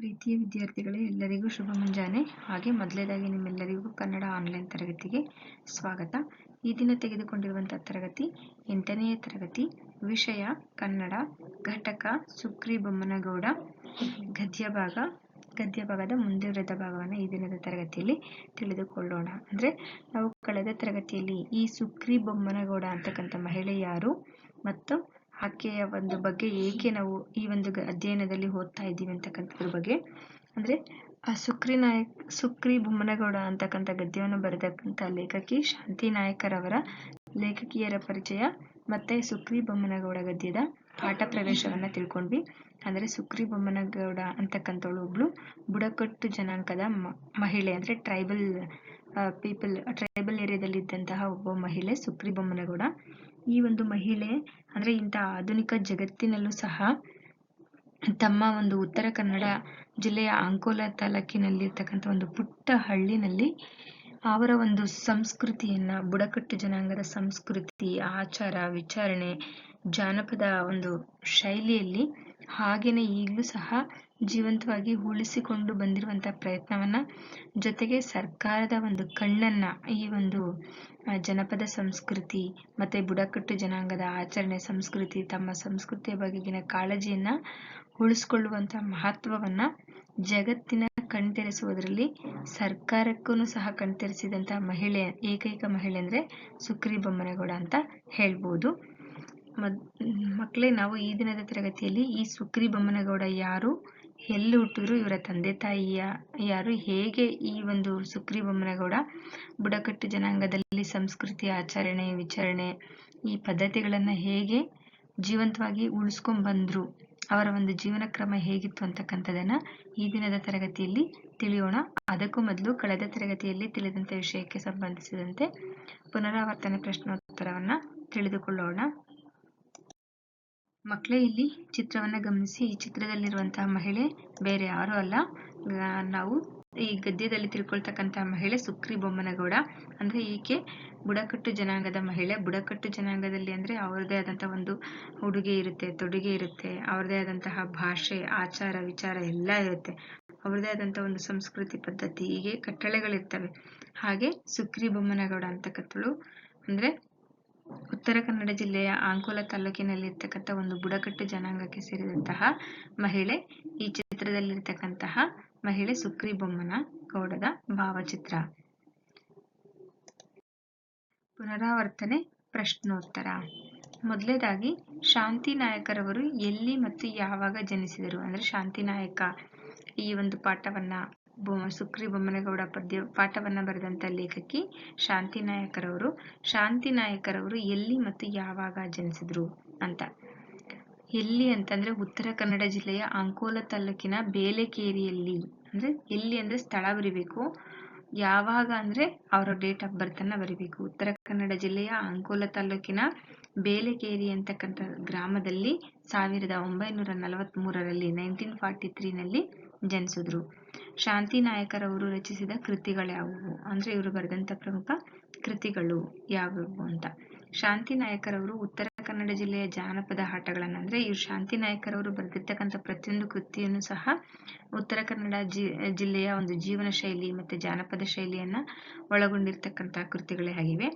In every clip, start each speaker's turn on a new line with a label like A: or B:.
A: ಪ್ರೀತಿಯ ವಿದ್ಯಾರ್ಥಿಗಳೇ, ಎಲ್ಲರಿಗೂ ಶುಭ ಮುಂಜಾನೆ. ಹಾಗೆ ಮೊದಲೇದಾಗಿ ನಿಮ್ಮೆಲ್ಲರಿಗೂ ಕನ್ನಡ ಆನ್ಲೈನ್ ತರಗತಿಗೆ ಸ್ವಾಗತ. ಈ ದಿನ ತೆಗೆದುಕೊಂಡಿರುವಂತಹ ತರಗತಿ ಎಂಟನೆಯ ತರಗತಿ, ವಿಷಯ ಕನ್ನಡ, ಘಟಕ ಸುಕ್ರಿ ಬೊಮ್ಮನಗೌಡ ಗದ್ಯ ಭಾಗ ಗದ್ಯ ಭಾಗದ ಮುಂದುವರೆದ ಭಾಗವನ್ನು ಈ ದಿನದ ತರಗತಿಯಲ್ಲಿ ತಿಳಿದುಕೊಳ್ಳೋಣ. ಅಂದ್ರೆ ನಾವು ಕಳೆದ ತರಗತಿಯಲ್ಲಿ ಈ ಸುಕ್ರಿ ಬೊಮ್ಮನಗೌಡ ಅಂತಕ್ಕಂಥ ಮಹಿಳೆ ಯಾರು ಮತ್ತು ಆಕೆಯ ಒಂದು ಬಗ್ಗೆ ಏಕೆ ನಾವು ಈ ಒಂದು ಅಧ್ಯಯನದಲ್ಲಿ ಓದ್ತಾ ಇದ್ದೀವಿ ಅಂತಕ್ಕಂಥದ್ರ ಬಗ್ಗೆ. ಅಂದ್ರೆ, ಆ ಸುಕ್ರಿ ನಾಯಕ್, ಸುಕ್ರಿ ಬೊಮ್ಮನಗೌಡ ಅಂತಕ್ಕಂಥ ಗದ್ಯವನ್ನು ಬರೆದಕ್ಕಂಥ ಲೇಖಕಿ ಶಾಂತಿ ನಾಯಕರವರ ಲೇಖಕಿಯರ ಪರಿಚಯ ಮತ್ತೆ ಸುಕ್ರಿ ಬೊಮ್ಮನಗೌಡ ಗದ್ಯದ ಪಾಠ ಪ್ರವೇಶವನ್ನ ತಿಳ್ಕೊಂಡ್ವಿ. ಅಂದ್ರೆ, ಸುಕ್ರಿ ಬೊಮ್ಮನಗೌಡ ಅಂತಕ್ಕಂಥವಳು ಒಬ್ಳು ಬುಡಕಟ್ಟು ಜನಾಂಗದ ಮಹಿಳೆ. ಅಂದ್ರೆ ಟ್ರೈಬಲ್ ಪೀಪಲ್ ಟ್ರೈಬಲ್ ಏರಿಯಾದಲ್ಲಿ ಇದ್ದಂತಹ ಒಬ್ಬ ಮಹಿಳೆ ಸುಕ್ರಿ ಬೊಮ್ಮನಗೌಡ. ಈ ಒಂದು ಮಹಿಳೆ ಅಂದ್ರೆ ಇಂತಹ ಆಧುನಿಕ ಜಗತ್ತಿನಲ್ಲೂ ಸಹ ತಮ್ಮ ಒಂದು ಉತ್ತರ ಕನ್ನಡ ಜಿಲ್ಲೆಯ ಅಂಕೋಲ ತಾಲೂಕಿನಲ್ಲಿರ್ತಕ್ಕಂಥ ಒಂದು ಪುಟ್ಟ ಹಳ್ಳಿನಲ್ಲಿ ಅವರ ಒಂದು ಸಂಸ್ಕೃತಿಯನ್ನ, ಬುಡಕಟ್ಟು ಜನಾಂಗದ ಸಂಸ್ಕೃತಿ, ಆಚಾರ, ವಿಚಾರಣೆ, ಜಾನಪದ ಒಂದು ಶೈಲಿಯಲ್ಲಿ ಹಾಗೇನೆ ಈಗಲೂ ಸಹ ಜೀವಂತವಾಗಿ ಉಳಿಸಿಕೊಂಡು ಬಂದಿರುವಂಥ ಪ್ರಯತ್ನವನ್ನ ಜೊತೆಗೆ ಸರ್ಕಾರದ ಒಂದು ಕಣ್ಣನ್ನ ಈ ಒಂದು ಜನಪದ ಸಂಸ್ಕೃತಿ ಮತ್ತೆ ಬುಡಕಟ್ಟು ಜನಾಂಗದ ಆಚರಣೆ ಸಂಸ್ಕೃತಿ ತಮ್ಮ ಸಂಸ್ಕೃತಿಯ ಬಗೆಗಿನ ಕಾಳಜಿಯನ್ನ ಉಳಿಸ್ಕೊಳ್ಳುವಂತ ಮಹತ್ವವನ್ನ ಜಗತ್ತಿನ ಕಣ್ತೆರೆಸುವುದರಲ್ಲಿ ಸರ್ಕಾರಕ್ಕೂ ಸಹ ಕಣ್ತೆರೆಸಿದಂತಹ ಮಹಿಳೆ, ಏಕೈಕ ಮಹಿಳೆ ಅಂದ್ರೆ ಸುಕ್ರಿ ಬೊಮ್ಮನಗೌಡ ಅಂತ ಹೇಳ್ಬೋದು. ಮಕ್ಕಳೇ, ನಾವು ಈ ದಿನದ ತರಗತಿಯಲ್ಲಿ ಈ ಸುಕ್ರಿ ಬೊಮ್ಮನಗೌಡ ಯಾರು? ಎಲ್ಲಿ ಹುಟ್ಟಿದ್ರು? ಇವರ ತಂದೆ ತಾಯಿಯ ಯಾರು? ಹೇಗೆ ಈ ಒಂದು ಸುಕ್ರಿ ಬೊಮ್ಮನಗೌಡ ಬುಡಕಟ್ಟು ಜನಾಂಗದಲ್ಲಿ ಸಂಸ್ಕೃತಿ ಆಚರಣೆ, ವಿಚಾರಣೆ, ಈ ಪದ್ಧತಿಗಳನ್ನ ಹೇಗೆ ಜೀವಂತವಾಗಿ ಉಳಿಸ್ಕೊಂಡ್ ಬಂದ್ರು ಅವರ ಒಂದು ಜೀವನ ಕ್ರಮ ಹೇಗಿತ್ತು ಅಂತಕ್ಕಂಥದನ್ನ ಈ ದಿನದ ತರಗತಿಯಲ್ಲಿ ತಿಳಿಯೋಣ. ಅದಕ್ಕೂ ಮೊದಲು ಕಳೆದ ತರಗತಿಯಲ್ಲಿ ತಿಳಿದಂತ ವಿಷಯಕ್ಕೆ ಸಂಬಂಧಿಸಿದಂತೆ ಪುನರಾವರ್ತನೆ ಪ್ರಶ್ನೋತ್ತರವನ್ನ ತಿಳಿದುಕೊಳ್ಳೋಣ. ಮಕ್ಕಳೇ ಇಲ್ಲಿ ಚಿತ್ರವನ್ನ ಗಮನಿಸಿ. ಈ ಚಿತ್ರದಲ್ಲಿರುವಂತಹ ಮಹಿಳೆ ಬೇರೆ ಯಾರು ಅಲ್ಲ. ನಾವು ಈ ಗದ್ಯದಲ್ಲಿ ತಿಳ್ಕೊಳ್ತಕ್ಕಂತಹ ಮಹಿಳೆ ಸುಕ್ರಿ ಬೊಮ್ಮನಗೌಡ. ಅಂದ್ರೆ ಈಕೆ ಬುಡಕಟ್ಟು ಜನಾಂಗದ ಮಹಿಳೆ. ಬುಡಕಟ್ಟು ಜನಾಂಗದಲ್ಲಿ ಅಂದ್ರೆ ಅವರದೇ ಆದಂತಹ ಒಂದು ಉಡುಗೆ ಇರುತ್ತೆ, ತೊಡುಗೆ ಇರುತ್ತೆ. ಅವರದೇ ಆದಂತಹ ಭಾಷೆ, ಆಚಾರ, ವಿಚಾರ ಎಲ್ಲ ಇರುತ್ತೆ. ಅವರದೇ ಆದಂತಹ ಒಂದು ಸಂಸ್ಕೃತಿ ಪದ್ಧತಿ, ಹೀಗೆ ಕಟ್ಟಳೆಗಳಿರ್ತವೆ. ಹಾಗೆ ಸುಕ್ರಿ ಬೊಮ್ಮನಗೌಡ ಅಂತಕ್ಕಂಥಳು ಅಂದ್ರೆ ಉತ್ತರ ಕನ್ನಡ ಜಿಲ್ಲೆಯ ಆಂಕೋಲ ತಾಲೂಕಿನಲ್ಲಿರ್ತಕ್ಕಂಥ ಒಂದು ಬುಡಕಟ್ಟು ಜನಾಂಗಕ್ಕೆ ಸೇರಿದಂತಹ ಮಹಿಳೆ, ಈ ಚಿತ್ರದಲ್ಲಿರ್ತಕ್ಕಂತಹ ಮಹಿಳೆ ಸುಕ್ರಿ ಬೊಮ್ಮನ ಗೌಡದ ಭಾವಚಿತ್ರ. ಪುನರಾವರ್ತನೆ ಪ್ರಶ್ನೋತ್ತರ. ಮೊದಲೇದಾಗಿ, ಶಾಂತಿ ನಾಯಕರವರು ಎಲ್ಲಿ ಮತ್ತು ಯಾವಾಗ ಜನಿಸಿದರು? ಅಂದ್ರೆ ಶಾಂತಿ ನಾಯಕ ಈ ಒಂದು ಪಾಠವನ್ನ ಸುಕ್ರಿ ಬೊಮ್ಮನಗೌಡ ಪದ್ಯ ಪಾಠವನ್ನು ಬರೆದಂತ ಲೇಖಕಿ ಶಾಂತಿ ನಾಯಕರವರು. ಶಾಂತಿ ನಾಯಕರವರು ಎಲ್ಲಿ ಮತ್ತು ಯಾವಾಗ ಜನಿಸಿದ್ರು ಅಂತ. ಎಲ್ಲಿ ಅಂತಂದ್ರೆ ಉತ್ತರ ಕನ್ನಡ ಜಿಲ್ಲೆಯ ಅಂಕೋಲ ತಾಲೂಕಿನ ಬೇಲೆಕೇರಿಯಲ್ಲಿ. ಅಂದ್ರೆ ಎಲ್ಲಿ ಅಂದ್ರೆ ಸ್ಥಳ ಬರಿಬೇಕು. ಯಾವಾಗ ಅಂದ್ರೆ ಅವರ ಡೇಟ್ ಆಫ್ ಬರ್ತ್ ಅನ್ನ ಬರಿಬೇಕು. ಉತ್ತರ ಕನ್ನಡ ಜಿಲ್ಲೆಯ ಅಂಕೋಲ ತಾಲೂಕಿನ ಬೇಲೆಕೇರಿ ಅಂತಕ್ಕಂಥ ಗ್ರಾಮದಲ್ಲಿ ಸಾವಿರದ ಒಂಬೈನೂರ ನಲವತ್ತ್ ಮೂರರಲ್ಲಿ ನೈನ್ಟೀನ್ ಫಾರ್ಟಿ ತ್ರೀನಲ್ಲಿ ಜನಿಸಿದ್ರು. ಶಾಂತಿ ನಾಯಕರವರು ರಚಿಸಿದ ಕೃತಿಗಳ್ಯಾವುವು ಅಂದ್ರೆ ಇವರು ಬರೆದಂತ ಪ್ರಮುಖ ಕೃತಿಗಳು ಯಾವುವು ಅಂತ. ಶಾಂತಿ ನಾಯಕರವರು ಉತ್ತರ ಕನ್ನಡ ಜಿಲ್ಲೆಯ ಜಾನಪದ ಆಟಗಳನ್ನ ಅಂದ್ರೆ ಇವ್ರು ಶಾಂತಿ ನಾಯಕರವರು ಬರೆದಿರ್ತಕ್ಕಂಥ ಪ್ರತಿಯೊಂದು ಕೃತಿಯನ್ನು ಸಹ ಉತ್ತರ ಕನ್ನಡ ಜಿ, ಜಿಲ್ಲೆಯ ಒಂದು ಜೀವನ ಶೈಲಿ ಮತ್ತೆ ಜಾನಪದ ಶೈಲಿಯನ್ನ ಒಳಗೊಂಡಿರ್ತಕ್ಕಂಥ ಕೃತಿಗಳೇ ಆಗಿವೆ.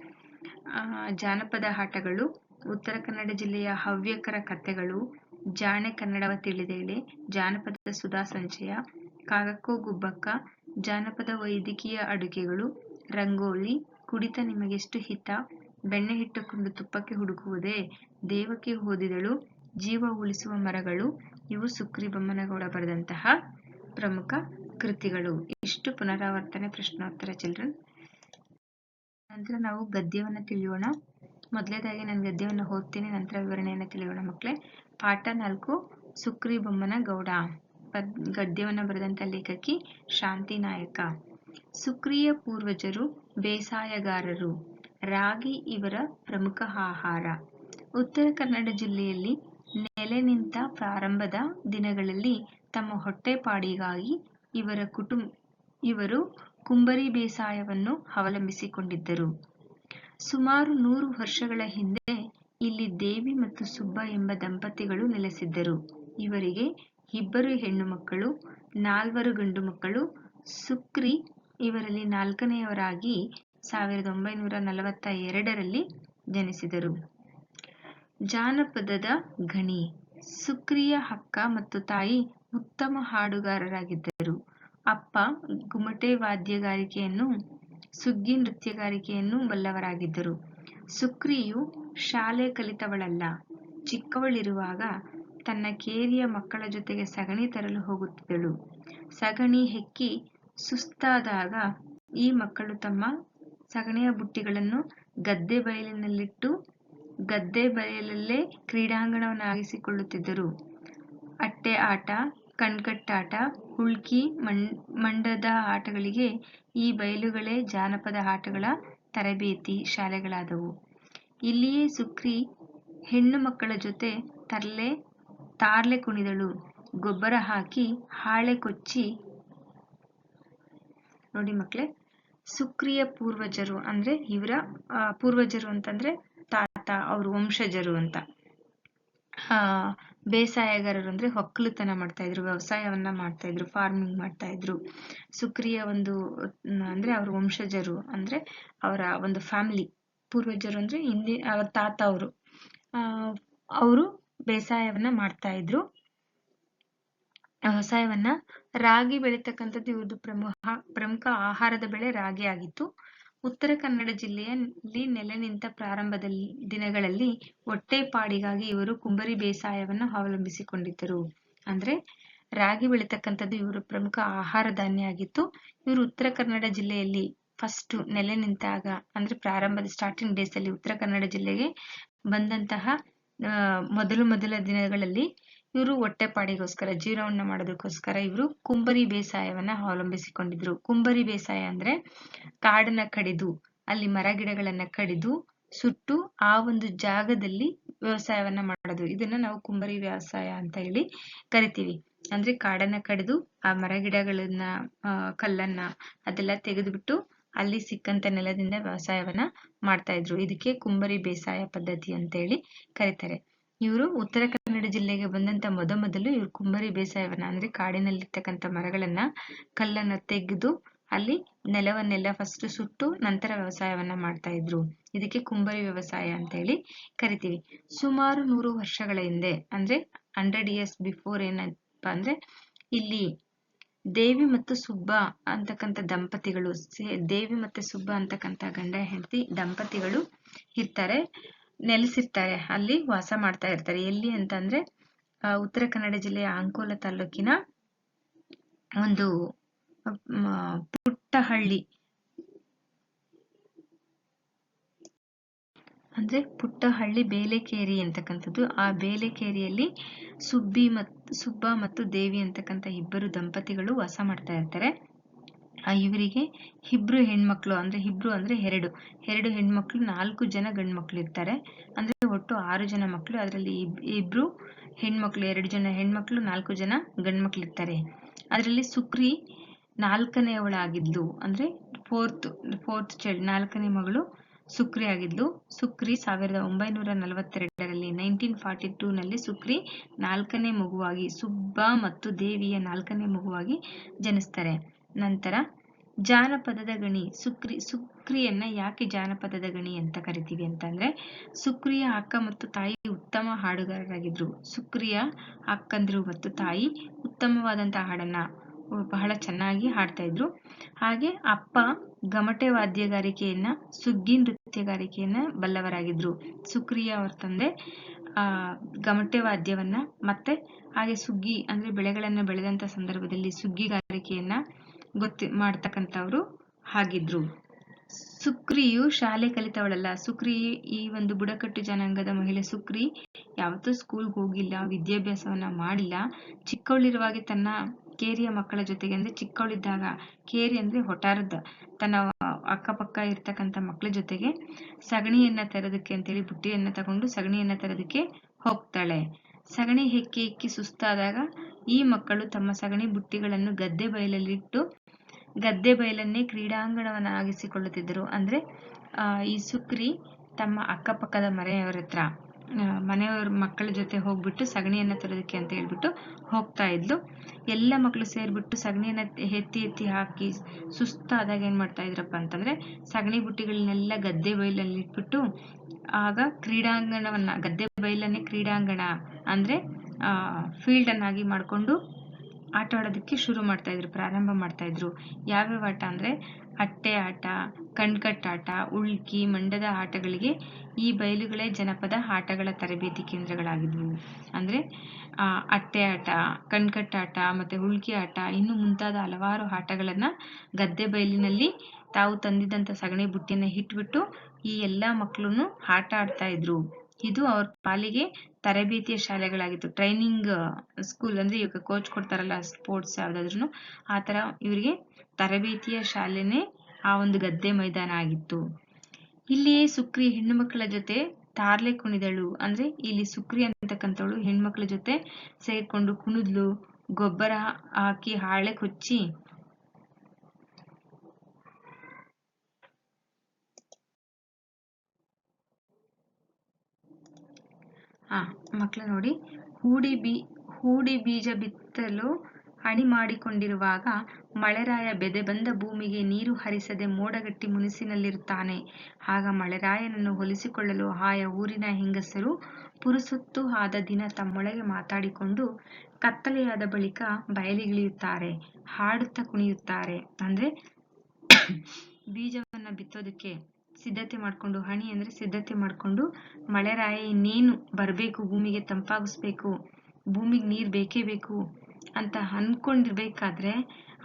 A: ಜಾನಪದ ಆಟಗಳು ಉತ್ತರ ಕನ್ನಡ ಜಿಲ್ಲೆಯ ಹವ್ಯಕರ ಕಥೆಗಳು ಜಾಣೆ ಕನ್ನಡವ ತಿಳಿದೇಳೆ. ಜಾನಪದ ಸುಧಾ ಸಂಚಯ ಕಾಗಕ್ಕೋ ಗುಬ್ಬಕ್ಕ, ಜಾನಪದ ವೈದ್ಯಕೀಯ ಅಡುಗೆಗಳು, ರಂಗೋಲಿ, ಕುಡಿತ ನಿಮಗೆಷ್ಟು ಹಿತ? ಬೆಣ್ಣೆ ಹಿಟ್ಟುಕೊಂಡು ತುಪ್ಪಕ್ಕೆ ಹುಡುಕುವುದೇ? ದೇವಕ್ಕೆ ಓದಿದಳು ಜೀವ ಉಳಿಸುವ ಮರಗಳು, ಇವು ಸುಕ್ರಿ ಬೊಮ್ಮನಗೌಡ ಬರೆದಂತಹ ಪ್ರಮುಖ ಕೃತಿಗಳು. ಇಷ್ಟು ಪುನರಾವರ್ತನೆ ಪ್ರಶ್ನೋತ್ತರ ಚಿಲ್ಡ್ರನ್. ನಂತರ ನಾವು ಗದ್ಯವನ್ನ ತಿಳಿಯೋಣ. ಮೊದಲೇದಾಗಿ ನಾನು ಗದ್ಯವನ್ನು ಓದ್ತೀನಿ, ನಂತರ ವಿವರಣೆಯನ್ನು ತಿಳಿಯೋಣ ಮಕ್ಕಳೇ ಪಾಠ ನಾಲ್ಕು ಸುಕ್ರಿ ಬೊಮ್ಮನ ಗೌಡ ಗದ್ಯವನ್ನ ಬರೆದಂತ ಲೇಖಕಿ ಶಾಂತಿ ನಾಯಕ. ಸುಕ್ರಿಯ ಪೂರ್ವಜರು, ಬೇಸಾಯಗಾರರು, ರಾಗಿ ಇವರ ಪ್ರಮುಖ ಆಹಾರ. ಉತ್ತರ ಕನ್ನಡ ಜಿಲ್ಲೆಯಲ್ಲಿ ನೆಲೆ ನಿಂತ ಪ್ರಾರಂಭದ ದಿನಗಳಲ್ಲಿ ತಮ್ಮ ಹೊಟ್ಟೆಪಾಡಿಗಾಗಿ ಇವರ ಕುಟುಂಬ ಇವರು ಕುಂಬರಿ ಬೇಸಾಯವನ್ನು ಅವಲಂಬಿಸಿಕೊಂಡಿದ್ದರು. ಸುಮಾರು ನೂರು ವರ್ಷಗಳ ಹಿಂದೆ ಇಲ್ಲಿ ದೇವಿ ಮತ್ತು ಸುಬ್ಬ ಎಂಬ ದಂಪತಿಗಳು ನೆಲೆಸಿದ್ದರು. ಇವರಿಗೆ ಇಬ್ಬರು ಹೆಣ್ಣು ಮಕ್ಕಳು, ನಾಲ್ವರು ಗಂಡು ಮಕ್ಕಳು, ಸುಕ್ರಿ ಇವರಲ್ಲಿ ನಾಲ್ಕನೆಯವರಾಗಿ ಸಾವಿರದ ಒಂಬೈನೂರ ನಲವತ್ತ ಎರಡರಲ್ಲಿ ಜನಿಸಿದರು. ಜಾನಪದದ ಗಣಿ, ಸುಕ್ರಿಯ ಅಕ್ಕ ಮತ್ತು ತಾಯಿ ಉತ್ತಮ ಹಾಡುಗಾರರಾಗಿದ್ದರು. ಅಪ್ಪ ಗುಮಟೆ ವಾದ್ಯಗಾರಿಕೆಯನ್ನು, ಸುಗ್ಗಿ ನೃತ್ಯಗಾರಿಕೆಯನ್ನು ಬಲ್ಲವರಾಗಿದ್ದರು. ಸುಕ್ರಿಯು ಶಾಲೆ ಕಲಿತವಳಲ್ಲ. ಚಿಕ್ಕವಳಿರುವಾಗ ತನ್ನ ಕೇರಿಯ ಮಕ್ಕಳ ಜೊತೆಗೆ ಸಗಣಿ ತರಲು ಹೋಗುತ್ತಿದ್ದಳು. ಸಗಣಿ ಹೆಕ್ಕಿ ಸುಸ್ತಾದಾಗ ಈ ಮಕ್ಕಳು ತಮ್ಮ ಸಗಣಿಯ ಬುಟ್ಟಿಗಳನ್ನು ಗದ್ದೆ ಬಯಲಿನಲ್ಲಿಟ್ಟು ಗದ್ದೆ ಬಯಲಲ್ಲೇ ಕ್ರೀಡಾಂಗಣವನ್ನಾಗಿಸಿಕೊಳ್ಳುತ್ತಿದ್ದರು. ಅಟ್ಟೆ ಆಟ, ಕಣ್ಕಟ್ಟಾಟ, ಹುಳ್ಕಿ ಮಂಡದ ಆಟಗಳಿಗೆ ಈ ಬಯಲುಗಳೇ ಜಾನಪದ ಆಟಗಳ ತರಬೇತಿ ಶಾಲೆಗಳಾದವು. ಇಲ್ಲಿಯೇ ಸುಕ್ರಿ ಹೆಣ್ಣು ಮಕ್ಕಳ ಜೊತೆ ತರ್ಲೆ ತಾರ್ಲೆ ಕುಣಿದಳು. ಗೊಬ್ಬರ ಹಾಕಿ ಹಾಳೆ ಕೊಚ್ಚಿ ನೋಡಿ ಮಕ್ಕಳೇ ಸುಕ್ರಿಯ ಪೂರ್ವಜರು ಅಂದ್ರೆ ಇವರ ಪೂರ್ವಜರು ಅಂತಂದ್ರೆ ತಾತ, ಅವ್ರ ವಂಶಜರು ಅಂತ. ಆ, ಬೇಸಾಯಗಾರರು ಅಂದ್ರೆ ಒಕ್ಕಲುತನ ಮಾಡ್ತಾ ಇದ್ರು, ವ್ಯವಸಾಯವನ್ನ ಮಾಡ್ತಾ ಇದ್ರು ಫಾರ್ಮಿಂಗ್ ಮಾಡ್ತಾ ಇದ್ರು. ಸುಕ್ರಿಯ ಒಂದು ಅಂದ್ರೆ ಅವ್ರ ವಂಶಜರು ಅಂದ್ರೆ ಅವರ ಒಂದು ಫ್ಯಾಮಿಲಿ ಪೂರ್ವಜರು ಅಂದ್ರೆ ಹಿಂದಿ ಅವ್ರ ತಾತ ಅವರು. ಅವರು ಬೇಸಾಯವನ್ನ ಮಾಡ್ತಾ ಇದ್ರು. ವ್ಯವಸಾಯವನ್ನ ರಾಗಿ ಬೆಳೀತಕ್ಕಂಥದ್ದು ಇವ್ರದ್ದು ಪ್ರಮುಖ ಪ್ರಮುಖ ಆಹಾರದ ಬೆಳೆ ರಾಗಿ ಆಗಿತ್ತು. ಉತ್ತರ ಕನ್ನಡ ಜಿಲ್ಲೆಯಲ್ಲಿ ನೆಲೆ ನಿಂತ ಪ್ರಾರಂಭದಲ್ಲಿ, ದಿನಗಳಲ್ಲಿ ಹೊಟ್ಟೆಪಾಡಿಗಾಗಿ ಇವರು ಕುಂಬರಿ ಬೇಸಾಯವನ್ನು ಅವಲಂಬಿಸಿಕೊಂಡಿದ್ದರು. ಅಂದ್ರೆ ರಾಗಿ ಬೆಳೀತಕ್ಕಂಥದ್ದು ಇವರು ಪ್ರಮುಖ ಆಹಾರ ಧಾನ್ಯ ಆಗಿತ್ತು. ಇವರು ಉತ್ತರ ಕನ್ನಡ ಜಿಲ್ಲೆಯಲ್ಲಿ ಫಸ್ಟ್ ನೆಲೆ ನಿಂತಾಗ, ಅಂದ್ರೆ ಪ್ರಾರಂಭದ ಸ್ಟಾರ್ಟಿಂಗ್ ಡೇಸ್ ಅಲ್ಲಿ ಉತ್ತರ ಕನ್ನಡ ಜಿಲ್ಲೆಗೆ ಬಂದಂತಹ ಮೊದಲು ಮೊದಲ ದಿನಗಳಲ್ಲಿ ಇವರು ಹೊಟ್ಟೆಪಾಡಿಗೋಸ್ಕರ ಜೀವನವನ್ನ ಮಾಡೋದಕ್ಕೋಸ್ಕರ ಇವರು ಕುಂಬರಿ ಬೇಸಾಯವನ್ನ ಅವಲಂಬಿಸಿಕೊಂಡಿದ್ರು. ಕುಂಬರಿ ಬೇಸಾಯ ಅಂದ್ರೆ ಕಾಡನ್ನ ಕಡಿದು, ಅಲ್ಲಿ ಮರ ಗಿಡಗಳನ್ನ ಕಡಿದು ಸುಟ್ಟು ಆ ಒಂದು ಜಾಗದಲ್ಲಿ ವ್ಯವಸಾಯವನ್ನ ಮಾಡೋದು. ಇದನ್ನ ನಾವು ಕುಂಬರಿ ವ್ಯವಸಾಯ ಅಂತ ಹೇಳಿ ಕರಿತೀವಿ. ಅಂದ್ರೆ ಕಾಡನ್ನ ಕಡಿದು ಆ ಮರ ಗಿಡಗಳನ್ನ ಕಲ್ಲನ್ನ ಅದೆಲ್ಲ ತೆಗೆದುಬಿಟ್ಟು ಅಲ್ಲಿ ಸಿಕ್ಕಂತ ನೆಲದಿಂದ ವ್ಯವಸಾಯವನ್ನ ಮಾಡ್ತಾ ಇದ್ರು. ಇದಕ್ಕೆ ಕುಂಬರಿ ಬೇಸಾಯ ಪದ್ಧತಿ ಅಂತ ಹೇಳಿ ಕರೀತಾರೆ. ಇವರು ಉತ್ತರ ಕನ್ನಡ ಜಿಲ್ಲೆಗೆ ಬಂದಂತ ಮೊದಮೊದಲು ಇವರು ಕುಂಬರಿ ಬೇಸಾಯವನ್ನ ಅಂದ್ರೆ ಕಾಡಿನಲ್ಲಿರ್ತಕ್ಕಂಥ ಮರಗಳನ್ನ ಕಲ್ಲನ್ನ ತೆಗೆದು ಅಲ್ಲಿ ನೆಲವನ್ನೆಲ್ಲ ಫಸ್ಟ್ ಸುಟ್ಟು ನಂತರ ವ್ಯವಸಾಯವನ್ನ ಮಾಡ್ತಾ ಇದ್ರು. ಇದಕ್ಕೆ ಕುಂಬರಿ ವ್ಯವಸಾಯ ಅಂತ ಹೇಳಿ ಕರಿತೀವಿ. ಸುಮಾರು ನೂರು ವರ್ಷಗಳ ಹಿಂದೆ ಅಂದ್ರೆ ಹಂಡ್ರೆಡ್ ಇಯರ್ಸ್ ಬಿಫೋರ್ ಏನಪ್ಪಾ ಅಂದ್ರೆ ಇಲ್ಲಿ ದೇವಿ ಮತ್ತು ಸುಬ್ಬ ಅಂತಕ್ಕಂಥ ದಂಪತಿಗಳು ದೇವಿ ಮತ್ತು ಸುಬ್ಬ ಅಂತಕ್ಕಂಥ ಗಂಡ ಹೆಂಡತಿ ದಂಪತಿಗಳು ಇರ್ತಾರೆ, ನೆಲೆಸಿರ್ತಾರೆ, ಅಲ್ಲಿ ವಾಸ ಮಾಡ್ತಾ ಇರ್ತಾರೆ. ಎಲ್ಲಿ ಅಂತಂದ್ರೆ ಉತ್ತರ ಕನ್ನಡ ಜಿಲ್ಲೆಯ ಅಂಕೋಲ ತಾಲೂಕಿನ ಒಂದು ಪುಟ್ಟಹಳ್ಳಿ. ಅಂದ್ರೆ ಪುಟ್ಟಹಳ್ಳಿ ಬೇಲೆಕೇರಿ ಅಂತಕ್ಕಂಥದ್ದು. ಆ ಬೇಲೆಕೇರಿಯಲ್ಲಿ ಸುಬ್ಬಿ ಮತ್ ಸುಬ್ಬ ಮತ್ತು ದೇವಿ ಅಂತಕ್ಕಂಥ ಇಬ್ಬರು ದಂಪತಿಗಳು ವಾಸ ಮಾಡ್ತಾ ಇರ್ತಾರೆ. ಆ ಇವರಿಗೆ ಇಬ್ರು ಹೆಣ್ಮಕ್ಳು ಅಂದ್ರೆ ಇಬ್ರು ಅಂದ್ರೆ ಎರಡು ಎರಡು ಹೆಣ್ಮಕ್ಳು ನಾಲ್ಕು ಜನ ಗಂಡು ಮಕ್ಳು ಇರ್ತಾರೆ. ಅಂದ್ರೆ ಒಟ್ಟು ಆರು ಜನ ಮಕ್ಕಳು ಅದರಲ್ಲಿ ಇಬ್ರು ಹೆಣ್ಮಕ್ಳು, ಎರಡು ಜನ ಹೆಣ್ಮಕ್ಳು, ನಾಲ್ಕು ಜನ ಗಂಡು ಮಕ್ಳು ಇರ್ತಾರೆ. ಅದರಲ್ಲಿ ಸುಕ್ರಿ ನಾಲ್ಕನೆಯವಳಾಗಿದ್ಲು. ಅಂದ್ರೆ ಫೋರ್ತ್ ಫೋರ್ತ್ ಚೈಲ್ಡ್ ನಾಲ್ಕನೇ ಮಗಳು ಸುಕ್ರಿ ಆಗಿದ್ಲು ಸುಕ್ರಿ ಸಾವಿರದ ಒಂಬೈನೂರ ನಲವತ್ತೆರಡರಲ್ಲಿ ನೈನ್ಟೀನ್ ಫಾರ್ಟಿ ಟೂ ನಲ್ಲಿ ಸುಕ್ರಿ ನಾಲ್ಕನೇ ಮಗುವಾಗಿ, ಸುಬ್ಬ ಮತ್ತು ದೇವಿಯ ನಾಲ್ಕನೇ ಮಗುವಾಗಿ ಜನಿಸ್ತಾರೆ. ನಂತರ, ಜಾನಪದದ ಗಣಿ, ಸುಕ್ರಿ, ಸುಕ್ರಿಯನ್ನ ಯಾಕೆ ಜಾನಪದದ ಗಣಿ ಅಂತ ಕರಿತೀವಿ ಅಂತಂದ್ರೆ, ಸುಕ್ರಿಯ ಅಕ್ಕ ಮತ್ತು ತಾಯಿ ಉತ್ತಮ ಹಾಡುಗಾರರಾಗಿದ್ರು. ಸುಕ್ರಿಯ ಅಕ್ಕಂದ್ರು ಮತ್ತು ತಾಯಿ ಉತ್ತಮವಾದಂತಹ ಹಾಡನ್ನ ಬಹಳ ಚೆನ್ನಾಗಿ ಹಾಡ್ತಾ ಇದ್ರು ಹಾಗೆ ಅಪ್ಪ ಗಮಟೆ ವಾದ್ಯಗಾರಿಕೆಯನ್ನ, ಸುಗ್ಗಿ ನೃತ್ಯಗಾರಿಕೆಯನ್ನ ಬಲ್ಲವರಾಗಿದ್ರು. ಸುಕ್ರಿಯ ಅವ್ರ ತಂದೆ, ಆ, ಗಮಟೆ ವಾದ್ಯವನ್ನ ಮತ್ತೆ ಹಾಗೆ ಸುಗ್ಗಿ ಅಂದ್ರೆ ಬೆಳೆಗಳನ್ನ ಬೆಳೆದಂತ ಸಂದರ್ಭದಲ್ಲಿ ಸುಗ್ಗಿಗಾರಿಕೆಯನ್ನ ಗೊತ್ತಿ, ಮಾಡ್ತಕ್ಕಂಥವ್ರು ಆಗಿದ್ರು ಸುಕ್ರಿಯು ಶಾಲೆ ಕಲಿತವಳಲ್ಲ. ಸುಕ್ರಿ ಈ ಒಂದು ಬುಡಕಟ್ಟು ಜನಾಂಗದ ಮಹಿಳೆ ಸುಕ್ರಿ ಯಾವತ್ತೂ ಸ್ಕೂಲ್ಗೆ ಹೋಗಿಲ್ಲ, ವಿದ್ಯಾಭ್ಯಾಸವನ್ನ ಮಾಡಿಲ್ಲ. ಚಿಕ್ಕವಳಿರುವಾಗೆ ತನ್ನ ಕೇರಿಯ ಮಕ್ಕಳ ಜೊತೆಗೆ ಅಂದ್ರೆ ಚಿಕ್ಕವಳಿದ್ದಾಗ ಕೇರಿ ಅಂದ್ರೆ ಹೊಟಾರದ ತನ್ನ ಅಕ್ಕಪಕ್ಕ ಇರ್ತಕ್ಕಂಥ ಮಕ್ಕಳ ಜೊತೆಗೆ ಸಗಣಿಯನ್ನ ತರೋದಕ್ಕೆ ಅಂತೇಳಿ ಬುಟ್ಟಿಯನ್ನ ತಗೊಂಡು ಸಗಣಿಯನ್ನ ತರೋದಕ್ಕೆ ಹೋಗ್ತಾಳೆ. ಸಗಣಿ ಹೆಕ್ಕಿ ಹೆಕ್ಕಿ ಸುಸ್ತಾದಾಗ ಈ ಮಕ್ಕಳು ತಮ್ಮ ಸಗಣಿ ಬುಟ್ಟಿಗಳನ್ನು ಗದ್ದೆ ಬಯಲಲ್ಲಿಟ್ಟು ಗದ್ದೆ ಬಯಲನ್ನೇ ಕ್ರೀಡಾಂಗಣವನ್ನಾಗಿಸಿಕೊಳ್ಳುತ್ತಿದ್ದರು. ಅಂದ್ರೆ ಈ ಸುಕ್ರಿ ತಮ್ಮ ಅಕ್ಕಪಕ್ಕದ ಮನೆಯವರ ಹತ್ರ. ಮನೆಯವ್ರ ಮಕ್ಕಳ ಜೊತೆ ಹೋಗ್ಬಿಟ್ಟು ಸಗಣಿಯನ್ನ ತರೋದಕ್ಕೆ ಅಂತ ಹೇಳ್ಬಿಟ್ಟು ಹೋಗ್ತಾ ಇದ್ಲು. ಎಲ್ಲ ಮಕ್ಕಳು ಸೇರ್ಬಿಟ್ಟು ಸಗಣಿಯನ್ನ ಎತ್ತಿ ಎತ್ತಿ ಹಾಕಿ ಸುಸ್ತಾದಾಗ ಏನ್ ಮಾಡ್ತಾ ಇದ್ರಪ್ಪ ಅಂತಂದ್ರೆ ಸಗಣಿ ಬುಟ್ಟಿಗಳನ್ನೆಲ್ಲ ಗದ್ದೆ ಬೈಲಲ್ಲಿ ಇಟ್ಬಿಟ್ಟು ಆಗ ಕ್ರೀಡಾಂಗಣವನ್ನ, ಗದ್ದೆ ಬೈಲನ್ನೇ ಕ್ರೀಡಾಂಗಣ ಅಂದ್ರೆ, ಆ ಫೀಲ್ಡ್ ಅನ್ನಾಗಿ ಮಾಡಿಕೊಂಡು ಆಟ ಆಡೋದಕ್ಕೆ ಶುರು ಮಾಡ್ತಾ ಇದ್ರು, ಪ್ರಾರಂಭ ಮಾಡ್ತಾ ಇದ್ರು. ಯಾವ್ಯಾವ ಆಟ ಅಂದ್ರೆ ಅಟ್ಟೆ ಆಟ ಕಣ್ಕಟ್ಟಾಟ ಉಳ್ಕಿ, ಮಂಡದ ಆಟಗಳಿಗೆ ಈ ಬಯಲುಗಳೇ ಜನಪದ ಆಟಗಳ ತರಬೇತಿ ಕೇಂದ್ರಗಳಾಗಿದ್ವು. ಅಂದ್ರೆ, ಆ, ಅಟ್ಟೆ ಆಟ ಕಣ್ಕಟ್ಟಾಟ ಮತ್ತೆ ಉಳ್ಕಿ ಆಟ ಇನ್ನು ಮುಂತಾದ ಹಲವಾರು ಆಟಗಳನ್ನ ಗದ್ದೆ ಬಯಲಿನಲ್ಲಿ ತಾವು ತಂದಿದ್ದಂತ ಸಗಣಿ ಬುಟ್ಟಿಯನ್ನ ಇಟ್ಬಿಟ್ಟು ಈ ಎಲ್ಲಾ ಮಕ್ಳು ಆಟ ಆಡ್ತಾ ಇದ್ರು. ಇದು ಅವ್ರ ಪಾಲಿಗೆ ತರಬೇತಿಯ ಶಾಲೆಗಳಾಗಿತ್ತು ಟ್ರೈನಿಂಗ್ ಸ್ಕೂಲ್ ಅಂದ್ರೆ ಇವಾಗ ಕೋಚ್ ಕೊಡ್ತಾರಲ್ಲ ಸ್ಪೋರ್ಟ್ಸ್ ಯಾವ್ದಾದ್ರು ಆ ತರ ಇವರಿಗೆ ತರಬೇತಿಯ ಶಾಲೆನೇ ಆ ಒಂದು ಗದ್ದೆ ಮೈದಾನ ಆಗಿತ್ತು. ಇಲ್ಲಿ ಸುಕ್ರಿ ಹೆಣ್ಣು ಮಕ್ಕಳ ಜೊತೆ ತಾರ್ಲೆ ಕುಣಿದಳು. ಅಂದ್ರೆ ಇಲ್ಲಿ ಸುಕ್ರಿ ಅಂತಕ್ಕಂಥವಳು ಹೆಣ್ಮಕ್ಳ ಜೊತೆ ಸೇರ್ಕೊಂಡು ಕುಣಿದ್ಲು, ಗೊಬ್ಬರ ಹಾಕಿ ಹಾಳೆ ಕೊಚ್ಚಿ ಆ, ಮಕ್ಳು ನೋಡಿ. ಹೂಡಿ ಬೀ, ಹೂಡಿ ಬೀಜ ಬಿತ್ತಲು ಅಣಿ ಮಾಡಿಕೊಂಡಿರುವಾಗ ಮಳೆರಾಯ ಬೆದೆ ಬಂದ ಭೂಮಿಗೆ ನೀರು ಹರಿಸದೆ ಮೋಡಗಟ್ಟಿ ಮುನಿಸಿನಲ್ಲಿರುತ್ತಾನೆ. ಆಗ ಮಳೆರಾಯನನ್ನು ಹೊಲಿಸಿಕೊಳ್ಳಲು ಆಯ ಊರಿನ ಹೆಂಗಸರು ಪುರುಸೊತ್ತು ಆದ ದಿನ ತಮ್ಮೊಳಗೆ ಮಾತಾಡಿಕೊಂಡು ಕತ್ತಲೆಯಾದ ಬಳಿಕ ಬಯಲಿಗಿಳಿಯುತ್ತಾರೆ, ಹಾಡುತ್ತಾ ಕುಣಿಯುತ್ತಾರೆ. ಅಂದ್ರೆ ಬೀಜವನ್ನ ಬಿತ್ತೋದಕ್ಕೆ ಸಿದ್ಧತೆ ಮಾಡ್ಕೊಂಡು, ಹಣಿ ಅಂದ್ರೆ ಸಿದ್ಧತೆ ಮಾಡ್ಕೊಂಡು ಮಳೆರಾಯ ಇನ್ನೇನು ಬರಬೇಕು, ಭೂಮಿಗೆ ತಂಪಾಗಿಸ್ಬೇಕು, ಭೂಮಿಗೆ ನೀರ್ ಬೇಕೇ ಬೇಕು ಅಂತ ಅನ್ಕೊಂಡಿರ್ಬೇಕಾದ್ರೆ,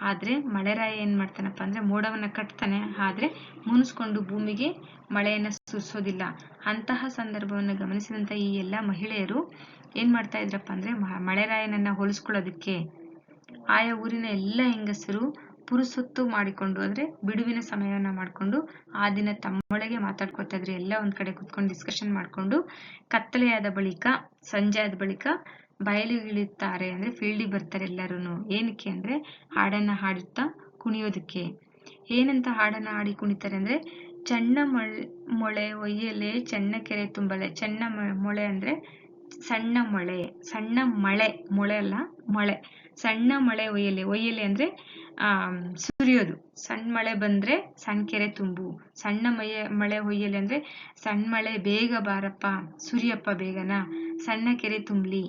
A: ಆದ್ರೆ ಮಳೆರಾಯ ಏನ್ ಮಾಡ್ತಾನಪ್ಪ ಅಂದ್ರೆ ಮೋಡವನ್ನ ಕಟ್ತಾನೆ, ಆದ್ರೆ ಮುನಿಸ್ಕೊಂಡು ಭೂಮಿಗೆ ಮಳೆಯನ್ನ ಸುರಿಸೋದಿಲ್ಲ. ಅಂತಹ ಸಂದರ್ಭವನ್ನ ಗಮನಿಸಿದಂತ ಈ ಎಲ್ಲಾ ಮಹಿಳೆಯರು ಏನ್ ಮಾಡ್ತಾ ಇದ್ರಪ್ಪ ಅಂದ್ರೆ ಮಳೆರಾಯನನ್ನ ಹೋಲಿಸ್ಕೊಳ್ಳೋದಕ್ಕೆ, ಆಯಾ ಊರಿನ ಎಲ್ಲ ಹೆಂಗಸರು ಪುರುಸೊತ್ತು ಮಾಡಿಕೊಂಡು, ಅಂದ್ರೆ ಬಿಡುವಿನ ಸಮಯವನ್ನ ಮಾಡ್ಕೊಂಡು, ಆ ದಿನ ತಮ್ಮೊಳಗೆ ಮಾತಾಡ್ಕೊತಾ ಇದ್ರೆ ಎಲ್ಲ ಒಂದ್ ಕಡೆ ಕುತ್ಕೊಂಡು ಡಿಸ್ಕಷನ್ ಮಾಡ್ಕೊಂಡು, ಕತ್ತಲೆಯಾದ ಬಳಿಕ ಸಂಜೆ ಆದ ಬಳಿಕ ಬಯಲಿಗಿಳಿಯುತ್ತಾರೆ ಅಂದ್ರೆ ಫೀಲ್ಡಿಗೆ ಬರ್ತಾರೆ ಎಲ್ಲರೂ ಏನಕ್ಕೆ ಅಂದ್ರೆ ಹಾಡನ್ನ ಹಾಡುತ್ತಾ ಕುಣಿಯೋದಕ್ಕೆ. ಏನಂತ ಹಾಡನ್ನ ಹಾಡಿ ಕುಣಿತಾರೆ ಅಂದ್ರೆ ಚಣ್ಣ ಮೊಳೆ ಮೊಳೆ, ಒಯ್ಯಲೆ ಚಣ್ಣ ಕೆರೆ ತುಂಬಲೆ. ಚಣ್ಣ ಮೊಳೆ ಅಂದ್ರೆ ಸಣ್ಣ ಮೊಳೆ. ಸಣ್ಣ ಮಳೆ, ಮೊಳೆ ಅಲ್ಲ, ಮಳೆ. ಸಣ್ಣ ಮಳೆ, ಒಯ್ಯಲೆ. ಒಯ್ಯಲೆ ಅಂದ್ರೆ ಸುರಿಯೋದು. ಸಣ್ಣ ಮಳೆ ಬಂದ್ರೆ ಸಣ್ಣ ಕೆರೆ ತುಂಬು. ಸಣ್ಣ ಮಳೆ ಮಳೆ ಹೊಯ್ಯಲೆ ಅಂದ್ರೆ ಸಣ್ಣ ಮಳೆ ಬೇಗ ಬಾರಪ್ಪ, ಸುರಿಯಪ್ಪ ಬೇಗನ? ಸಣ್ಣ ಕೆರೆ ತುಂಬಲಿ.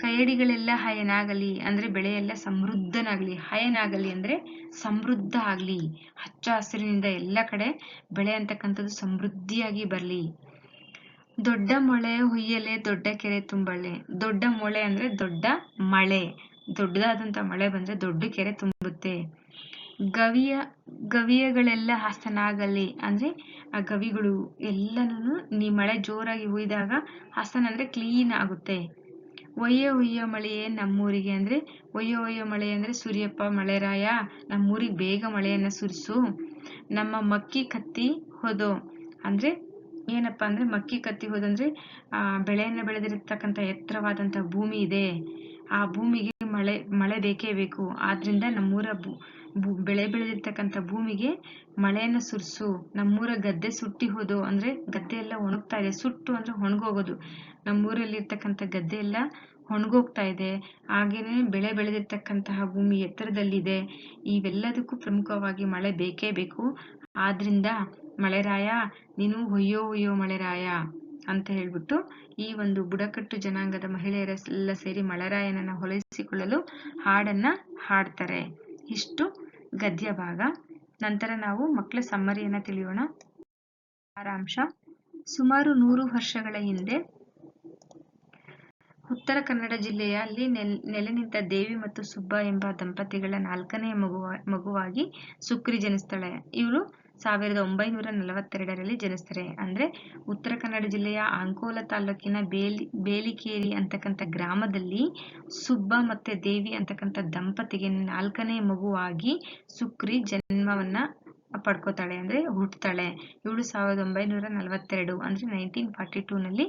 A: ಕೈಯಡಿಗಳೆಲ್ಲ ಹಯನಾಗಲಿ ಅಂದ್ರೆ ಬೆಳೆ ಎಲ್ಲ ಸಮೃದ್ಧನಾಗ್ಲಿ. ಹಯನಾಗಲಿ ಅಂದ್ರೆ ಸಮೃದ್ಧ ಆಗ್ಲಿ. ಹಚ್ಚ ಹಸಿರಿನಿಂದ ಎಲ್ಲ ಕಡೆ ಬೆಳೆ ಅಂತಕ್ಕಂಥದ್ದು ಸಮೃದ್ಧಿಯಾಗಿ ಬರಲಿ. ದೊಡ್ಡ ಮೊಳೆ ಹುಯ್ಯಲೆ ದೊಡ್ಡ ಕೆರೆ ತುಂಬಳೆ. ದೊಡ್ಡ ಮೊಳೆ ಅಂದ್ರೆ ದೊಡ್ಡ ಮಳೆ. ದೊಡ್ಡದಾದಂತ ಮಳೆ ಬಂದ್ರೆ ದೊಡ್ಡ ಕೆರೆ ತುಂಬುತ್ತೆ. ಗವಿಯ, ಗವಿಯಗಳೆಲ್ಲ ಹಸನಾಗಲಿ ಅಂದ್ರೆ ಆ ಗವಿಗಳು ಎಲ್ಲನೂ ನೀ ಮಳೆ ಜೋರಾಗಿ ಹುಯ್ದಾಗ ಹಸನ್ ಅಂದ್ರೆ ಕ್ಲೀನ್ ಆಗುತ್ತೆ. ಒಯ್ಯ ಒಯ್ಯ ಮಳೆಯೇ ನಮ್ಮೂರಿಗೆ ಅಂದ್ರೆ, ಒಯ್ಯ ಒಯ್ಯ ಮಳೆ ಅಂದ್ರೆ ಸೂರ್ಯಪ್ಪ ಮಳೆರಾಯ ನಮ್ಮೂರಿಗೆ ಬೇಗ ಮಳೆಯನ್ನ ಸುರಿಸು. ನಮ್ಮ ಮಕ್ಕಿ ಕತ್ತಿ ಹೋದೋ ಅಂದ್ರೆ ಏನಪ್ಪಾ ಅಂದ್ರೆ ಮಕ್ಕಿ ಕತ್ತಿ ಹೋದಂದ್ರೆ ಆ ಬೆಳೆಯನ್ನ ಬೆಳೆದಿರತಕ್ಕಂತ ಎತ್ತರವಾದಂತ ಭೂಮಿ ಇದೆ. ಆ ಭೂಮಿಗೆ ಮಳೆ ಮಳೆ ಬೇಕೇ ಬೇಕು. ಆದ್ರಿಂದ ನಮ್ಮೂರ ಬೆಳೆ ಬೆಳೆದಿರ್ತಕ್ಕಂಥ ಭೂಮಿಗೆ ಮಳೆಯನ್ನ ಸುರಿಸು. ನಮ್ಮೂರ ಗದ್ದೆ ಸುಟ್ಟಿ ಹೋದು ಅಂದ್ರೆ ಗದ್ದೆ ಎಲ್ಲ ಒಣಗ್ತಾ ಇದೆ. ಸುಟ್ಟು ಅಂದ್ರೆ ಒಣಗೋಗೋದು. ನಮ್ಮೂರಲ್ಲಿ ಇರ್ತಕ್ಕಂಥ ಗದ್ದೆ ಎಲ್ಲ ಒಣಗೋಗ್ತಾ ಇದೆ. ಹಾಗೇನೆ ಬೆಳೆ ಬೆಳೆದಿರ್ತಕ್ಕಂತಹ ಭೂಮಿ ಎತ್ತರದಲ್ಲಿದೆ. ಇವೆಲ್ಲದಕ್ಕೂ ಪ್ರಮುಖವಾಗಿ ಮಳೆ ಬೇಕೇ ಬೇಕು. ಆದ್ರಿಂದ ಮಳೆರಾಯ, ನೀನು ಹೊಯ್ಯೋ ಹೊಯ್ಯೋ ಮಳೆರಾಯ. ಅಂತ ಹೇಳ್ಬಿಟ್ಟು ಈ ಒಂದು ಬುಡಕಟ್ಟು ಜನಾಂಗದ ಮಹಿಳೆಯರೆಲ್ಲ ಸೇರಿ ಮಳರಾಯನನ್ನ ಹೊಲಿಸಿಕೊಳ್ಳಲು ಹಾಡನ್ನ ಹಾಡ್ತಾರೆ. ಇಷ್ಟು ಗದ್ಯ ಭಾಗ. ನಂತರ ನಾವು ಮಕ್ಕಳ ಸಮ್ಮರಿಯನ್ನ ತಿಳಿಯೋಣ. ಸಾರಾಂಶ. ಸುಮಾರು ನೂರು ವರ್ಷಗಳ ಹಿಂದೆ ಉತ್ತರ ಕನ್ನಡ ಜಿಲ್ಲೆಯಲ್ಲಿ ನೆಲೆ ನಿಂತ ದೇವಿ ಮತ್ತು ಸುಬ್ಬ ಎಂಬ ದಂಪತಿಗಳ ನಾಲ್ಕನೆಯ ಮಗುವ, ಮಗುವಾಗಿ ಸುಕ್ರಿ ಜನಿಸ್ತಾಳೆ. ಇವಳು ಸಾವಿರದ ಒಂಬೈನೂರ ನಲವತ್ತೆರಡರಲ್ಲಿ ಜನಿಸ್ತಾರೆ ಅಂದ್ರೆ ಉತ್ತರ ಕನ್ನಡ ಜಿಲ್ಲೆಯ ಅಂಕೋಲ ತಾಲೂಕಿನ ಬೇಲಿ, ಬೇಲಿಕೇರಿ ಅಂತಕ್ಕಂಥ ಗ್ರಾಮದಲ್ಲಿ ಸುಬ್ಬ ಮತ್ತೆ ದೇವಿ ಅಂತಕ್ಕಂಥ ದಂಪತಿಗೆ ನಾಲ್ಕನೇ ಮಗುವಾಗಿ ಸುಕ್ರಿ ಜನ್ಮವನ್ನ ಪಡ್ಕೋತಾಳೆ. ಅಂದ್ರೆ ಹುಟ್ಟುತ್ತಾಳೆ ಇವಳು ಸಾವಿರದ ಒಂಬೈನೂರ ನಲವತ್ತೆರಡು ಅಂದ್ರೆ ನೈನ್ಟೀನ್ ಫಾರ್ಟಿ ಟೂ ನಲ್ಲಿ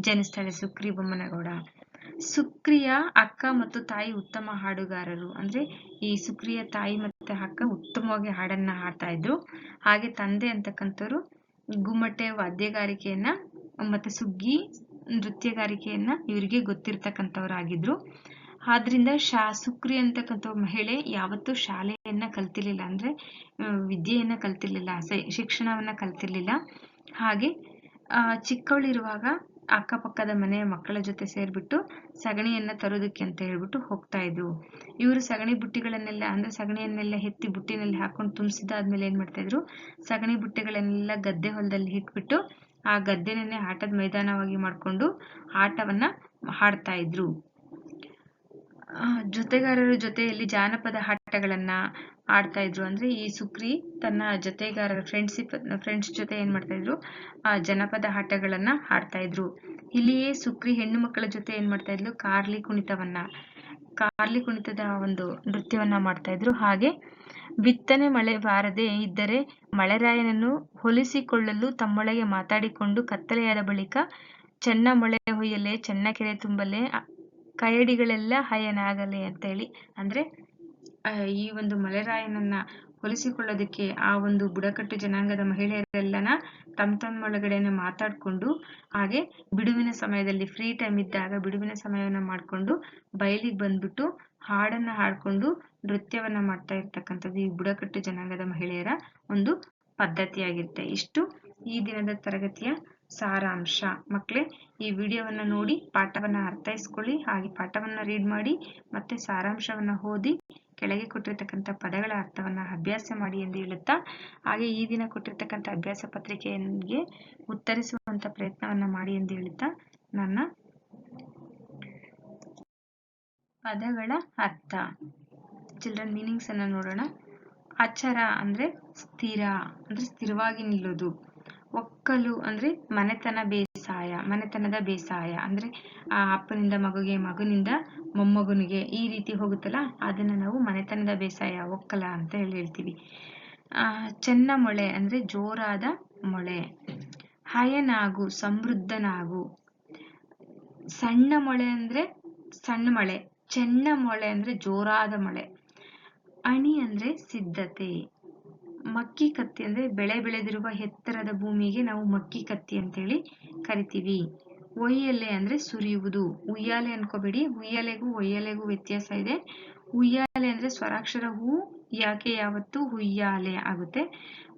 A: ಜನಿಸ್ತಾಳೆ ಸುಕ್ರಿ ಬೊಮ್ಮನಗೌಡ. ಸುಕ್ರಿಯ ಅಕ್ಕ ಮತ್ತು ತಾಯಿ ಉತ್ತಮ ಹಾಡುಗಾರರು. ಅಂದ್ರೆ ಈ ಸುಕ್ರಿಯ ತಾಯಿ ಮತ್ತೆ ಅಕ್ಕ ಉತ್ತಮವಾಗಿ ಹಾಡನ್ನ ಹಾಡ್ತಾ ಇದ್ರು. ಹಾಗೆ ತಂದೆ ಅಂತಕ್ಕಂಥವ್ರು ಗುಮ್ಮಟೆ ವಾದ್ಯಗಾರಿಕೆಯನ್ನ ಮತ್ತೆ ಸುಗ್ಗಿ ನೃತ್ಯಗಾರಿಕೆಯನ್ನ ಇವರಿಗೆ ಗೊತ್ತಿರ್ತಕ್ಕಂಥವ್ರಾಗಿದ್ರು. ಆದ್ರಿಂದ ಶಾ ಸುಕ್ರಿ ಅಂತಕ್ಕಂಥ ಮಹಿಳೆ ಯಾವತ್ತೂ ಶಾಲೆಯನ್ನ ಕಲ್ತಿರ್ಲಿಲ್ಲ. ಅಂದ್ರೆ ವಿದ್ಯೆಯನ್ನ ಕಲ್ತಿರ್ಲಿಲ್ಲ. ಶಿಕ್ಷಣವನ್ನ ಕಲ್ತಿರ್ಲಿಲ್ಲ. ಹಾಗೆ ಚಿಕ್ಕವಳಿರುವಾಗ ಅಕ್ಕಪಕ್ಕದ ಮನೆಯ ಮಕ್ಕಳ ಜೊತೆ ಸೇರ್ಬಿಟ್ಟು ಸಗಣಿಯನ್ನ ತರೋದಕ್ಕೆ ಅಂತ ಹೇಳ್ಬಿಟ್ಟು ಹೋಗ್ತಾ ಇದ್ರು. ಇವರು ಸಗಣಿ ಬುಟ್ಟಿಗಳನ್ನೆಲ್ಲ, ಅಂದ್ರೆ ಸಗಣಿಯನ್ನೆಲ್ಲ ಎತ್ತಿ ಬುಟ್ಟಿನಲ್ಲಿ ಹಾಕೊಂಡು ತುಂಬಿಸಿದಾದ್ಮೇಲೆ ಏನ್ ಮಾಡ್ತಾ ಇದ್ರು? ಸಗಣಿ ಬುಟ್ಟಿಗಳನ್ನೆಲ್ಲ ಗದ್ದೆ ಹೊಲದಲ್ಲಿ ಇಟ್ಬಿಟ್ಟು ಆ ಗದ್ದೆನೇ ಆಟದ ಮೈದಾನವಾಗಿ ಮಾಡಿಕೊಂಡು ಆಟವನ್ನ ಹಾಡ್ತಾ ಇದ್ರು. ಜೊತೆಗಾರರ ಜೊತೆಯಲ್ಲಿ ಜಾನಪದ ಆಟಗಳನ್ನ ಆಡ್ತಾ ಇದ್ರು. ಅಂದ್ರೆ ಈ ಸುಕ್ರಿ ತನ್ನ ಜೊತೆಗಾರರ ಫ್ರೆಂಡ್ಸಿಪ್ ಫ್ರೆಂಡ್ಸ್ ಜೊತೆ ಏನ್ ಮಾಡ್ತಾ ಇದ್ರು? ಆ ಜನಪದ ಆಟಗಳನ್ನ ಆಡ್ತಾ ಇದ್ರು. ಇಲ್ಲಿಯೇ ಸುಕ್ರಿ ಹೆಣ್ಣು ಮಕ್ಕಳ ಜೊತೆ ಏನ್ ಮಾಡ್ತಾ ಇದ್ಲು? ಕಾರ್ಲಿ ಕುಣಿತವನ್ನ, ಕಾರ್ಲಿ ಕುಣಿತದ ಒಂದು ನೃತ್ಯವನ್ನ ಮಾಡ್ತಾ ಇದ್ರು. ಹಾಗೆ ಬಿತ್ತನೆ ಮಳೆ ಬಾರದೆ ಇದ್ದರೆ ಮಳೆರಾಯನನ್ನು ಹೊಲಿಸಿಕೊಳ್ಳಲು ತಮ್ಮೊಳಗೆ ಮಾತಾಡಿಕೊಂಡು ಕತ್ತಲೆಯಾದ ಬಳಿಕ, ಚೆನ್ನ ಮೊಳೆ ಹೊಯ್ಯಲೆ, ಚೆನ್ನ ಕೆರೆ ತುಂಬಲೆ ಕಯಡಿಗಳೆಲ್ಲ ಹಯನಾಗಲೆ ಹೇಳಿ ಅಂದ್ರೆ ಈ ಒಂದು ಮಲೆರಾಯನನ್ನ ಹೊಲಿಸಿಕೊಳ್ಳೋದಕ್ಕೆ ಆ ಒಂದು ಬುಡಕಟ್ಟು ಜನಾಂಗದ ಮಹಿಳೆಯರೆಲ್ಲನ ತಮ್ಮ ತಮ್ಮೊಳಗಡೆನೆ ಮಾತಾಡ್ಕೊಂಡು, ಹಾಗೆ ಬಿಡುವಿನ ಸಮಯದಲ್ಲಿ ಫ್ರೀ ಟೈಮ್ ಇದ್ದಾಗ ಬಿಡುವಿನ ಸಮಯವನ್ನ ಮಾಡ್ಕೊಂಡು ಬಯಲಿಗೆ ಬಂದ್ಬಿಟ್ಟು ಹಾಡನ್ನ ಹಾಡ್ಕೊಂಡು ನೃತ್ಯವನ್ನ ಮಾಡ್ತಾ ಇರ್ತಕ್ಕಂಥದ್ದು ಈ ಬುಡಕಟ್ಟು ಜನಾಂಗದ ಮಹಿಳೆಯರ ಒಂದು ಪದ್ಧತಿಯಾಗಿರುತ್ತೆ. ಇಷ್ಟು ಈ ದಿನದ ತರಗತಿಯ ಸಾರಾಂಶ. ಮಕ್ಕಳೇ ಈ ವಿಡಿಯೋವನ್ನ ನೋಡಿ ಪಾಠವನ್ನ ಅರ್ಥೈಸ್ಕೊಳ್ಳಿ, ಹಾಗೆ ಪಾಠವನ್ನ ರೀಡ್ ಮಾಡಿ ಮತ್ತೆ ಸಾರಾಂಶವನ್ನ ಓದಿ ಕೆಳಗೆ ಕೊಟ್ಟಿರ್ತಕ್ಕಂಥ ಪದಗಳ ಅರ್ಥವನ್ನ ಅಭ್ಯಾಸ ಮಾಡಿ ಎಂದು ಹೇಳುತ್ತಾ, ಹಾಗೆ ಈ ದಿನ ಕೊಟ್ಟಿರ್ತಕ್ಕಂಥ ಅಭ್ಯಾಸ ಪತ್ರಿಕೆಗೆ ಉತ್ತರಿಸುವಂತ ಪ್ರಯತ್ನವನ್ನ ಮಾಡಿ ಎಂದು ಹೇಳುತ್ತಾ, ನನ್ನ ಪದಗಳ ಅರ್ಥ. ಚಿಲ್ಡ್ರನ್ ಮೀನಿಂಗ್ಸ್ ಅನ್ನ ನೋಡೋಣ. ಅಚರ ಅಂದ್ರೆ ಸ್ಥಿರ, ಅಂದ್ರೆ ಸ್ಥಿರವಾಗಿ ನಿಲ್ಲೋದು. ಒಕ್ಕಲು ಅಂದ್ರೆ ಮನೆತನ ಬೇಸಾಯ ಮನೆತನದ ಬೇಸಾಯ ಅಂದ್ರೆ ಆ ಅಪ್ಪನಿಂದ ಮಗುಗೆ, ಮಗನಿಂದ ಮೊಮ್ಮಗನಿಗೆ ಈ ರೀತಿ ಹೋಗುತ್ತಲ್ಲ, ಅದನ್ನ ನಾವು ಮನೆತನದ ಬೇಸಾಯ ಒಕ್ಕಲ ಅಂತ ಹೇಳಿ ಹೇಳ್ತೀವಿ. ಚೆನ್ನ ಮೊಳೆ ಅಂದ್ರೆ ಜೋರಾದ ಮೊಳೆ, ಹಯನಾಗು, ಸಮೃದ್ಧನಾಗು. ಸಣ್ಣ ಮೊಳೆ ಅಂದ್ರೆ ಸಣ್ಣ ಮಳೆ, ಚೆನ್ನ ಮೊಳೆ ಅಂದ್ರೆ ಜೋರಾದ ಮಳೆ, ಅಣಿ ಅಂದ್ರೆ ಸಿದ್ಧತೆ. ಮಕ್ಕಿ ಕತ್ತಿ ಅಂದ್ರೆ ಬೆಳೆ ಬೆಳೆದಿರುವ ಎತ್ತರದ ಭೂಮಿಗೆ ನಾವು ಮಕ್ಕಿ ಕತ್ತಿ ಅಂತೇಳಿ ಕರಿತೀವಿ. ಒಯ್ಯಲೆ ಅಂದ್ರೆ ಸುರಿಯುವುದು. ಉಯ್ಯಾಲೆ ಅನ್ಕೋಬೇಡಿ. ಉಯ್ಯಾಲೆಗೂ ಒಯ್ಯಲೆಗೂ ವ್ಯತ್ಯಾಸ ಇದೆ. ಉಯ್ಯಾಲೆ ಅಂದ್ರೆ ಸ್ವರಾಕ್ಷರ ಹೂ ಯಾಕೆ ಯಾವತ್ತು ಉಯ್ಯಾಲೆ ಆಗುತ್ತೆ?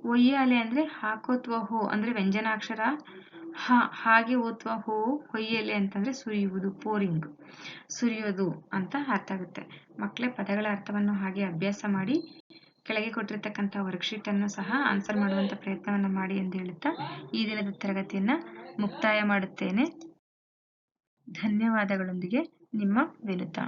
A: ಒಯ್ಯಾಲೆ ಅಂದ್ರೆ ಹಾಕೋತ್ವ ಹೋ ಅಂದ್ರೆ ವ್ಯಂಜನಾಕ್ಷರ. ಹ, ಹಾಗೆ ಓದ್ವ ಹೋ ಹೊಯ್ಯಲೆ ಅಂತಂದ್ರೆ ಸುರಿಯುವುದು, ಪೋರಿಂಗ್. ಸುರಿಯೋದು ಅಂತ ಅರ್ಥ ಆಗುತ್ತೆ. ಮಕ್ಕಳೇ ಪದಗಳ ಅರ್ಥವನ್ನು ಹಾಗೆ ಅಭ್ಯಾಸ ಮಾಡಿ ಕೆಳಗೆ ಕೊಟ್ಟಿರ್ತಕ್ಕಂಥ ವರ್ಕ್ಶೀಟ್ ಅನ್ನು ಸಹ ಆನ್ಸರ್ ಮಾಡುವಂತ ಪ್ರಯತ್ನವನ್ನು ಮಾಡಿ ಎಂದು ಹೇಳುತ್ತಾ ಈ ದಿನದ ತರಗತಿಯನ್ನ ಮುಕ್ತಾಯ ಮಾಡುತ್ತೇನೆ. ಧನ್ಯವಾದಗಳೊಂದಿಗೆ ನಿಮ್ಮ ವಿನುತಾ.